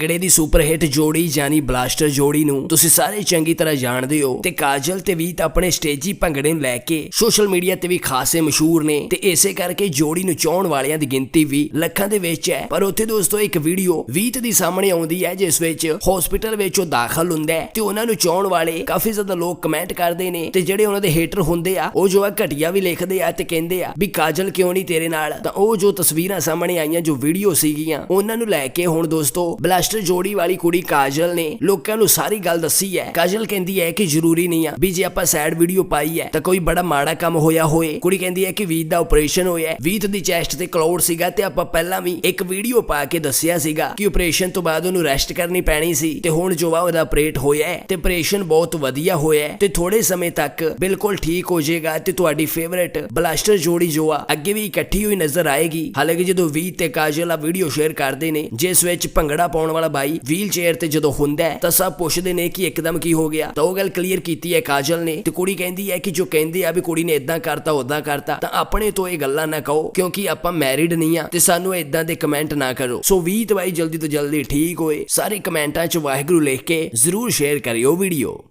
ਗੜੇ ਦੀ super hit ਜੋੜੀ ਜਾਨੀ ਬਲਾਸਟਰ ਜੋੜੀ ਨੂੰ ਤੁਸੀਂ ਸਾਰੇ ਚੰਗੀ ਤਰ੍ਹਾਂ ਜਾਣਦੇ ਹੋ ਤੇ ਕਾਜਲ ਤੇ ਵੀ ਤਾਂ ਆਪਣੇ ਸਟੇਜੀ ਭੰਗੜੇ ਨੂੰ ਲੈ ਕੇ ਸੋਸ਼ਲ ਮੀਡੀਆ ਤੇ ਵੀ ਖਾਸੇ ਮਸ਼ਹੂਰ ਨੇ ਤੇ ਇਸੇ ਕਰਕੇ ਜੋੜੀ ਨੂੰ ਚਾਹਣ ਵਾਲਿਆਂ ਦੀ ਗਿਣਤੀ ਵੀ ਲੱਖਾਂ ਦੇ ਵਿੱਚ ਹੈ। ਪਰ ਉੱਥੇ ਦੋਸਤੋ ਇੱਕ ਵੀਡੀਓ ਵੀਤ ਦੀ ਸਾਹਮਣੇ ਆਉਂਦੀ ਹੈ, ਜਿਸ ਵਿੱਚ ਹਸਪੀਟਲ ਵਿੱਚ ਉਹ ਦਾਖਲ ਹੁੰਦਾ ਹੈ ਤੇ ਉਹਨਾਂ ਨੂੰ ਚਾਹਣ ਵਾਲੇ ਕਾਫੀ ਜ਼ਿਆਦਾ ਲੋਕ ਕਮੈਂਟ ਕਰਦੇ ਨੇ ਤੇ ਜਿਹੜੇ ਉਹਨਾਂ ਦੇ ਹੇਟਰ ਹੁੰਦੇ ਆ, ਉਹ ਜੋ ਆ ਘਟੀਆ ਵੀ ਲਿਖਦੇ ਆ ਤੇ ਕਹਿੰਦੇ ਆ ਵੀ ਕਾਜਲ ਕਿਉਂ ਨਹੀਂ ਤੇਰੇ ਨਾਲ? ਤਾਂ ਉਹ ਜੋ ਤਸਵੀਰਾਂ ਸਾਹਮਣੇ ਆਈਆਂ, ਜੋ ਵੀਡੀਓ ਸੀਗੀਆਂ, ਉਹਨਾਂ ਨੂੰ ਲੈ ਕੇ ਹੁਣ ਦੋਸਤੋ ਬਲਾਸਟਰ ਜੋੜੀ ਵਾਲੀ ਕੁੜੀ ਕਾਜਲ ਨੇ ਲੋਕਾਂ ਨੂੰ ਸਾਰੀ ਗੱਲ ਦੱਸੀ ਹੈ। ਕਾਜਲ ਕਹਿੰਦੀ ਹੈ ਕਿ ਜ਼ਰੂਰੀ ਨਹੀਂ ਆ ਵੀ ਜੇ ਆਪਾਂ ਸੈਡ ਵੀਡੀਓ ਪਾਈ ਹੈ ਤਾਂ ਕੋਈ ਬੜਾ ਮਾੜਾ ਕੰਮ ਹੋਇਆ ਹੋਏ। ਕੁੜੀ ਕਹਿੰਦੀ ਹੈ ਕਿ ਵੀਤ ਦਾ ਆਪਰੇਸ਼ਨ ਹੋਇਆ ਵੀਤ ਦੀ ਚੈਸਟ ਤੇ ਕਲਾਉਡ ਸੀਗਾ ਤੇ ਆਪਾਂ ਪਹਿਲਾਂ ਵੀ ਇੱਕ ਵੀਡੀਓ ਪਾ ਕੇ ਦੱਸਿਆ ਸੀਗਾ ਕਿ ਆਪਰੇਸ਼ਨ ਤੋਂ ਬਾਅਦ ਉਹਨੂੰ ਰੈਸਟ ਕਰਨੀ ਪੈਣੀ ਸੀ ਤੇ ਹੁਣ ਜੋ ਆ ਉਹਦਾ ਆਪਰੇਟ ਹੋਇਆ ਹੈ ਤੇ ਆਪਰੇਸ਼ਨ ਬਹੁਤ ਵਧੀਆ ਹੋਇਆ ਤੇ ਥੋੜੇ ਸਮੇਂ ਤੱਕ ਬਿਲਕੁਲ ਠੀਕ ਹੋ ਜਾਏਗਾ ਤੇ ਤੁਹਾਡੀ ਫੇਵਰੇਟ ਬਲਾਸਟਰ ਜੋੜੀ ਜੋ ਆ ਅੱਗੇ ਵੀ ਇਕੱਠੀ ਹੋਈ ਨਜ਼ਰ ਆਏਗੀ। ਹਾਲਾਂਕਿ ਜਦੋਂ ਵੀਤ ਤੇ ਕਾਜਲ ਆ ਵੀਡੀਓ ਸ਼ੇਅਰ ਕਰਦੇ ਨੇ, ਜਿਸ ਵਿੱਚ ਭੰਗੜਾ ਪਾਉਣ ਵਾਲਾ ਬਾਈ ਵੀਲ ਚੇਅਰ ਤੇ ਜਦੋਂ ਹੁੰਦਾ ਹੈ, ਤਾਂ ਸਭ ਪੁੱਛਦੇ ਨੇ ਕਿ ਇੱਕਦਮ ਕੀ ਹੋ ਗਿਆ। ਤਾਂ ਉਹ ਗੱਲ ਕਲੀਅਰ ਕੀਤੀ ਹੈ ਕਾਜਲ ਨੇ ਤੇ ਕੁੜੀ ਕਹਿੰਦੀ ਹੈ ਕਿ ਜੋ ਕਹਿੰਦੇ ਆ ਵੀ ਕੁੜੀ ਨੇ ਇਦਾਂ ਕਰਤਾ ਉਦਾਂ ਕਰਤਾ, ਤਾਂ ਆਪਣੇ ਤੋਂ ਇਹ ਗੱਲਾਂ ਨਾ ਕਹੋ, ਕਿਉਂਕਿ ਆਪਾਂ ਮੈਰਿਡ ਨਹੀਂ ਆ ਤੇ ਸਾਨੂੰ ਇਦਾਂ ਦੇ ਕਮੈਂਟ ਨਾ ਕਰੋ। ਸੋ ਵੀਤ ਬਾਈ ਜਲਦੀ ਤੋਂ ਜਲਦੀ ਠੀਕ ਹੋਏ। ਸਾਰੇ ਕਮੈਂਟਾਂ 'ਚ ਵਾਹਿਗੁਰੂ ਲਿਖ ਕੇ ਜ਼ਰੂਰ ਸ਼ੇਅਰ ਕਰਿਓ ਵੀਡੀਓ